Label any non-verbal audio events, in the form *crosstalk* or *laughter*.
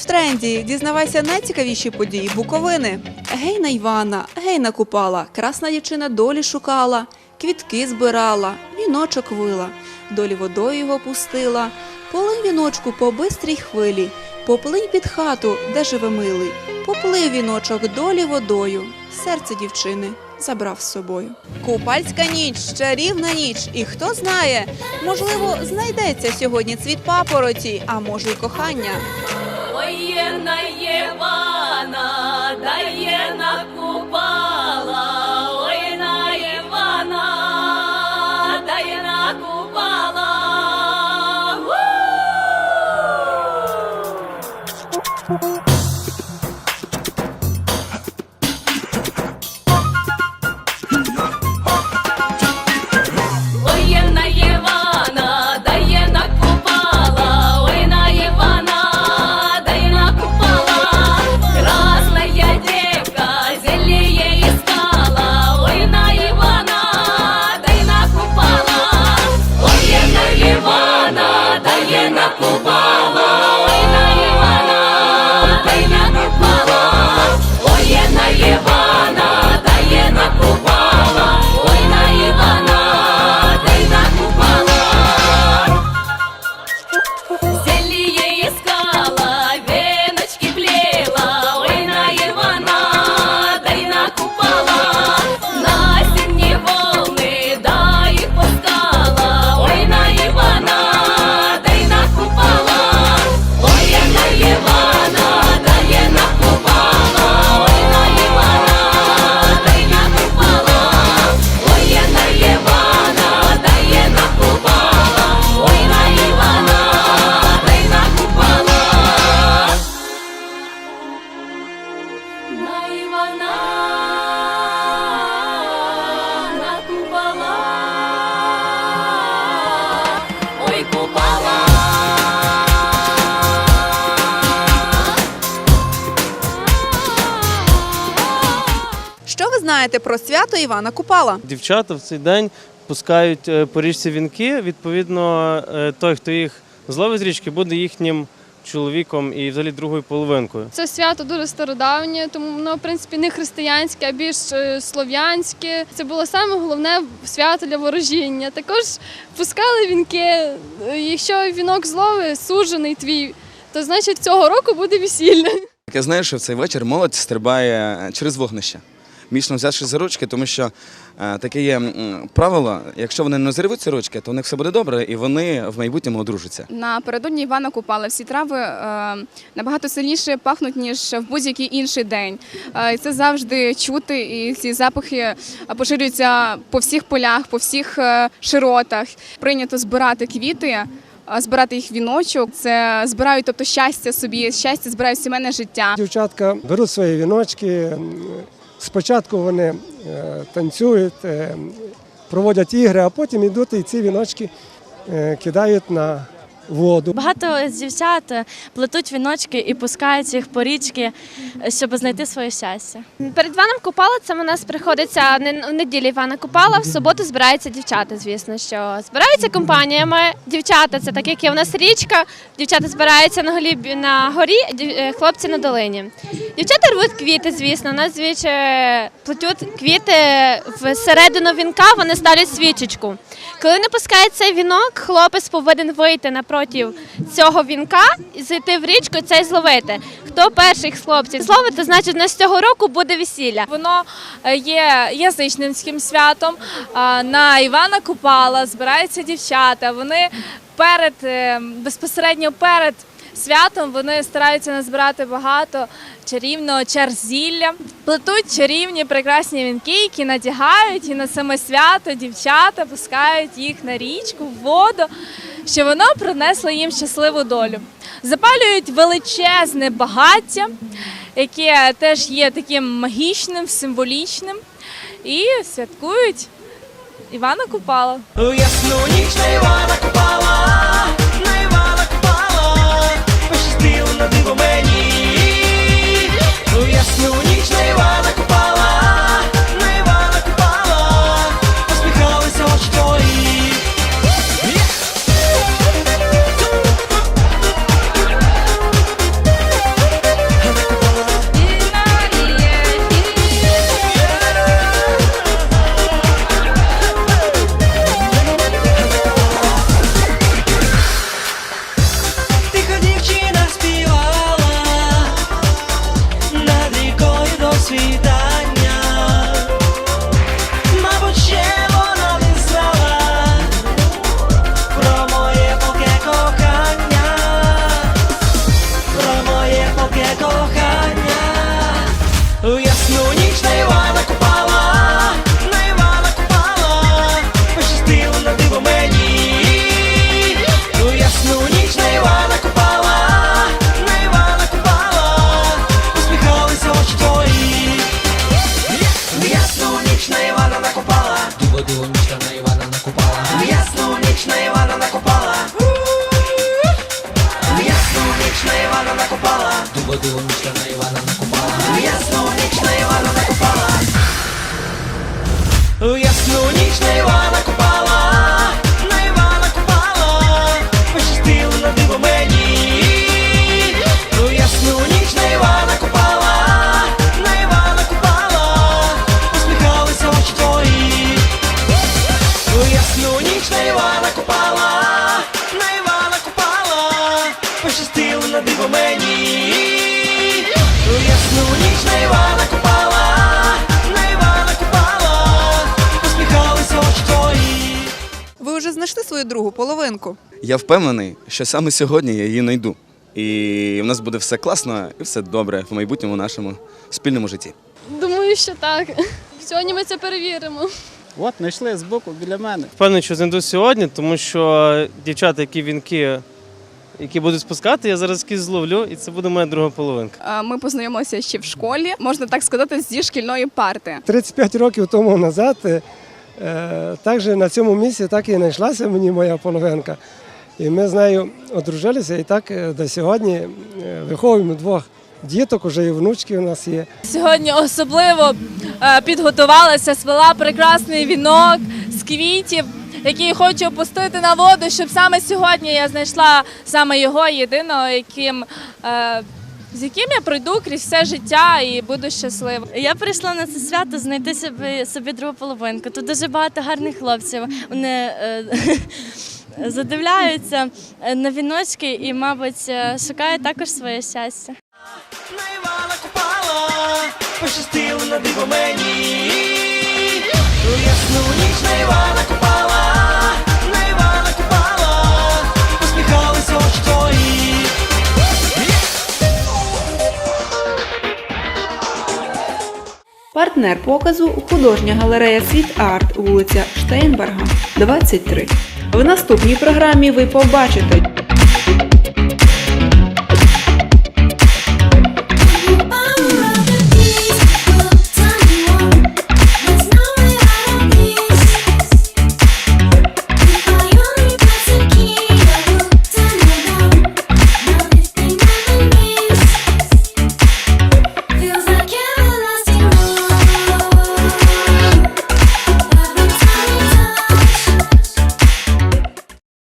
в тренді. Дізнавайся найцікавіші події Буковини. Гейна Івана, гейна купала, красна дівчина долі шукала, квітки збирала, віночок вила, долі водою його пустила. Полинь віночку по бистрій хвилі, поплинь під хату, де живе милий. Поплив віночок долі водою, серце дівчини забрав з собою. Купальська ніч, чарівна ніч, і хто знає, можливо, знайдеться сьогодні цвіт папороті, а може й кохання. Ой, на знаєте про свято Івана Купала? Дівчата в цей день пускають е, по річці вінки. Відповідно, е, той, хто їх зловить з річки, буде їхнім чоловіком і взагалі другою половинкою. Це свято дуже стародавнє, тому воно в принципі не християнське, а більш е, слов'янське. Це було саме головне свято для ворожіння. Також пускали вінки. Якщо вінок зловить сужений твій, то значить цього року буде весілля. Я знаю, що в цей вечір молодь стрибає через вогнище, міцно взявши за ручки, тому що е, таке є правило: якщо вони не зривуть ці ручки, то у них все буде добре, і вони в майбутньому одружаться. Напередодні Івана Купала всі трави е, набагато сильніше пахнуть, ніж в будь-який інший день. Е, і це завжди чути, і ці запахи поширюються по всіх полях, по всіх широтах. Прийнято збирати квіти. Збирати їх віночок, це збирають, тобто щастя собі, щастя збирають сімейне життя. Дівчатка беруть свої віночки. Спочатку вони е, танцюють, е, проводять ігри, а потім йдуть і ці віночки е, кидають на воду. Багато з дівчат плетуть віночки і пускають їх по річки, щоб знайти своє щастя. Перед Іваном Купала це у нас приходиться не- в неділю Івана Купала. В суботу збираються дівчата, звісно, що збираються компаніями. Дівчата це так, як є у нас річка. Дівчата збираються на голі на горі, е, хлопці на долині. Дівчата рвуть квіти, звісно. У нас звідси плетуть квіти в середину вінка, вони ставлять свічечку. Коли не пускають цей вінок, хлопець повинен вийти напроти цього вінка зайти в річку і й зловити. Хто перший з хлопців зловити, значить у нас цього року буде весілля. Воно е, є язичницьким святом. На Івана Купала збираються дівчата. Вони перед е, безпосередньо перед святом вони стараються назбирати багато чарівного черзілля, плетуть чарівні прекрасні вінки, які надягають і на саме свято дівчата пускають їх на річку, в воду, щоб воно принесло їм щасливу долю. Запалюють величезне багаття, яке теж є таким магічним, символічним, і святкують Івана Купала. Ясну ніч на Івана Купала, пощастило на диво мені. Ясну ніч на Івана купала, на Івана купала, посміхалися очі твої. Ви вже знайшли свою другу половинку? Я впевнений, що саме сьогодні я її знайду. І в нас буде все класно і все добре в майбутньому нашому спільному житті. Думаю, що так. Сьогодні ми це перевіримо. От знайшли збоку біля мене. Впевнений, що знайду сьогодні, тому що дівчата, які вінки, які будуть спускати, я зараз якісь зловлю, і це буде моя друга половинка. Ми познайомилися ще в школі, можна так сказати, зі шкільної парти. 35 років тому назад е, також на цьому місці так і знайшлася мені моя половинка. І ми з нею одружилися і так е, до сьогодні е, виховуємо двох діток, уже і внучки у нас є. Сьогодні особливо підготувалася, свела прекрасний вінок з квітів, який хочу опустити на воду, щоб саме сьогодні я знайшла саме його єдиного, яким. е, З яким я пройду крізь все життя і буду щаслива. Я прийшла на це свято знайти собі, собі другу половинку. Тут дуже багато гарних хлопців. Вони е, *laughs* задивляються е, на віночки і, мабуть, е, шукають також своє щастя. На купала, пощастило на диво мені. Ясну ніч на Івана купала, Партнер показу художня галерея Світ Арт, вулиця Штейнберга, 23. В наступній програмі ви побачите